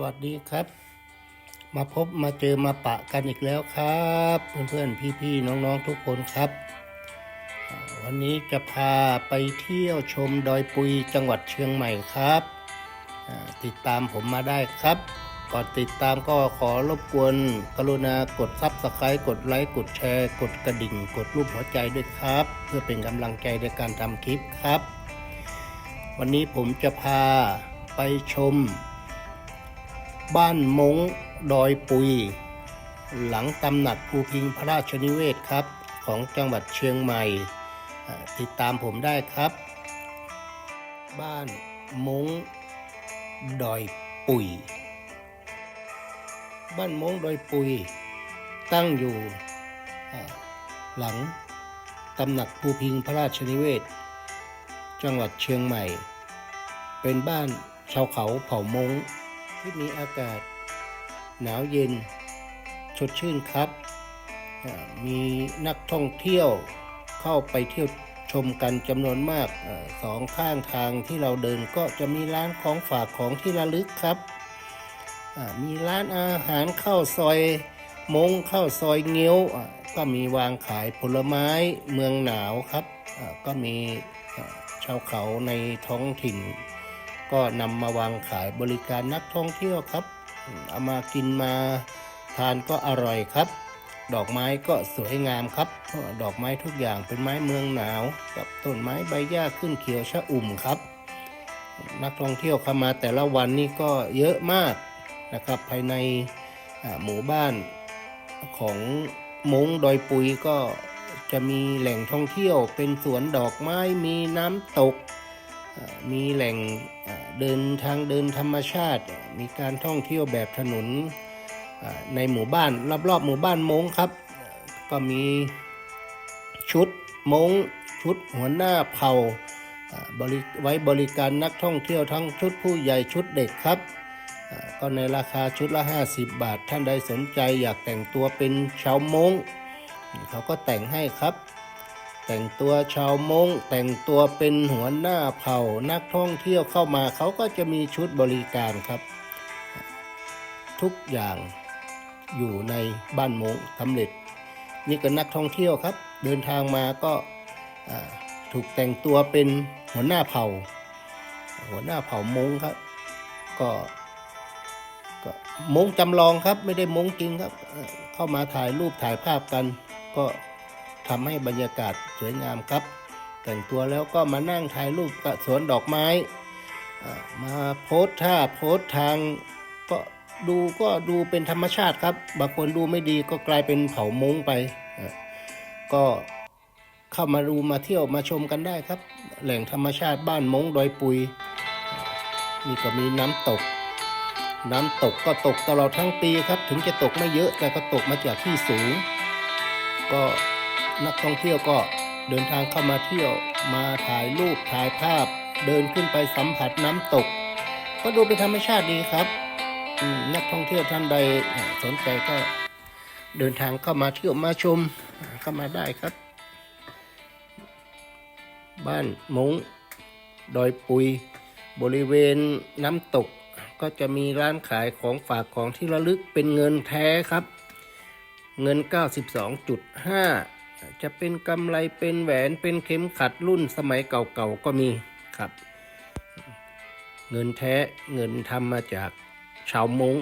วัสดีครับ มาพบมาเจอมาปะกันอีกแล้วครับ เพื่อนๆพี่ๆน้องๆทุกคนครับ วันนี้จะพาไปเที่ยวชมดอยปุยจังหวัดเชียงใหม่ครับ ติดตามผมมาได้ครับ ก่อนติดตามก็ขอรบกวนกรุณากดซับสไครต์กดไลค์กดแชร์ กดกระดิ่ง กดรูปหัวใจด้วยครับ เพื่อเป็นกำลังใจในการทำคลิปครับ วันนี้ผมจะพาไปชม บ้านมงดอยปุย หลังตำหนักภูพิงพระราชนิเวศครับ ของจังหวัดเชียงใหม่ ติดตามผมได้ครับ บ้านมงดอยปุย บ้านมงดอยปุย ตั้งอยู่หลังตำหนักภูพิงพระราชนิเวศ จังหวัดเชียงใหม่ เป็นบ้านชาวเขาเผ่ามง ที่มีอากาศหนาวเย็นสดชื่นครับ มีนักท่องเที่ยวเข้าไปเที่ยวชมกันจำนวนมากสองข้างทางที่เราเดินก็จะมีร้านของฝากของที่ระลึกครับ มีร้านอาหารข้าวซอยมงข้าวซอยเงี้ยวก็มีวางขายผลไม้เมืองหนาวครับ ก็มีชาวเขาในท้องถิ่น ก็นำมาวางขายบริการนักท่องเที่ยวครับ เอามากินมาทานก็อร่อยครับ ดอกไม้ก็สวยงามครับ ดอกไม้ทุกอย่างเป็นไม้เมืองหนาว กับต้นไม้ใบหญ้าขึ้นเขียวชะอุ่มครับ นักท่องเที่ยวเข้ามาแต่ละวันนี่ก็เยอะมากนะครับ ภายในหมู่บ้านของมงดอยปุยก็จะมีแหล่งท่องเที่ยวเป็นสวนดอกไม้มีน้ำตก มีแหล่งเดินทางเดินธรรมชาติ มีการท่องเที่ยวแบบถนนในหมู่บ้านรอบๆหมู่บ้านมงครับ ก็มีชุดมงชุดหัวหน้าเผ่าไว้บริการนักท่องเที่ยวทั้งชุดผู้ใหญ่ชุดเด็กครับ ก็ในราคาชุดละ 50 บาท ท่านใดสนใจอยากแต่งตัวเป็นชาวมงเขาก็แต่งให้ครับ แต่งตัวชาวมงแต่งตัวเป็นหัวหน้าเผ่านักท่องเที่ยวเข้ามาเขาก็จะมีชุดบริการครับ ทุกอย่างอยู่ในบ้านมงสำเร็จ นี่ก็นักท่องเที่ยวครับ เดินทางมาก็ถูกแต่งตัวเป็นหัวหน้าเผ่า หัวหน้าเผ่ามงครับ ก็ก็มงจำลองครับ ไม่ได้มงจริงครับ เข้ามาถ่ายรูปถ่ายภาพกันก็ ทำให้บรรยากาศสวยงามครับ แต่งตัวแล้วก็มานั่งถ่ายรูปกับสวนดอกไม้อมาโพสท่าโพสทางก็ดูก็ดูเป็นธรรมชาติครับ บางคนดูไม่ดีก็กลายเป็นเผามงไป ก็เข้ามาดูมาเที่ยวมาชมกันได้ครับ แหล่งธรรมชาติบ้านมงดอยปุยนี่ก็มีน้ำตก น้ำตกก็ตกตลอดทั้งปีครับ ถึงจะตกไม่เยอะแต่ก็ตกมาจากที่สูง ก็ นักท่องเที่ยวก็เดินทางเข้ามาเที่ยวมาถ่ายรูปถ่ายภาพ เดินขึ้นไปสัมผัสน้ำตก ก็ดูเป็นธรรมชาติดีครับนักท่องเที่ยวท่านใดสนใจก็เดินทางเข้ามาเที่ยวมาชมเข้ามาได้ครับ บ้านมงดอยปุย บริเวณน้ำตก ก็จะมีร้านขายของฝากของที่ระลึกเป็นเงินแท้ครับ เงิน 92.5 จะเป็นกำไรเป็นแหวนเป็นเข็มขัดรุ่นสมัยเก่าๆก็มีครับ เงินแท้เงินทำมาจากชาวมง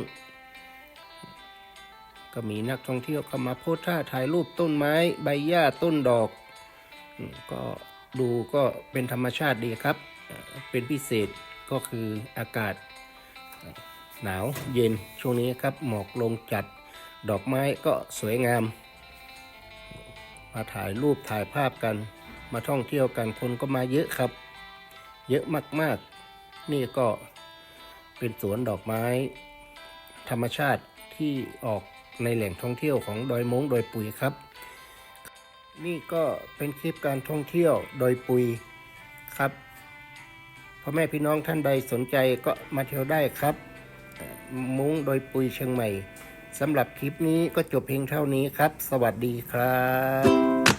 ก็มีนักท่องเที่ยวเข้ามาโพสท่าถ่ายรูปต้นไม้ใบหญ้าต้นดอก ก็ดูก็เป็นธรรมชาติดีครับ เป็นพิเศษก็คืออากาศ หนาวเย็นช่วงนี้ครับหมอกลงจัด ดอกไม้ก็สวยงาม มาถ่ายรูปถ่ายภาพกัน มาท่องเที่ยวกันคนก็มาเยอะครับ เยอะมากๆ นี่ก็เป็นสวนดอกไม้ ธรรมชาติที่ออกในแหล่งท่องเที่ยวของดอยมงดอยปุยครับ นี่ก็เป็นคลิปการท่องเที่ยวดอยปุยครับพ่อแม่พี่น้องท่านใดสนใจก็มาเที่ยวได้ครับ มุ้งโดยปุยเชียงใหม่ สำหรับคลิปนี้ก็จบเพียงเท่านี้ครับ สวัสดีครับ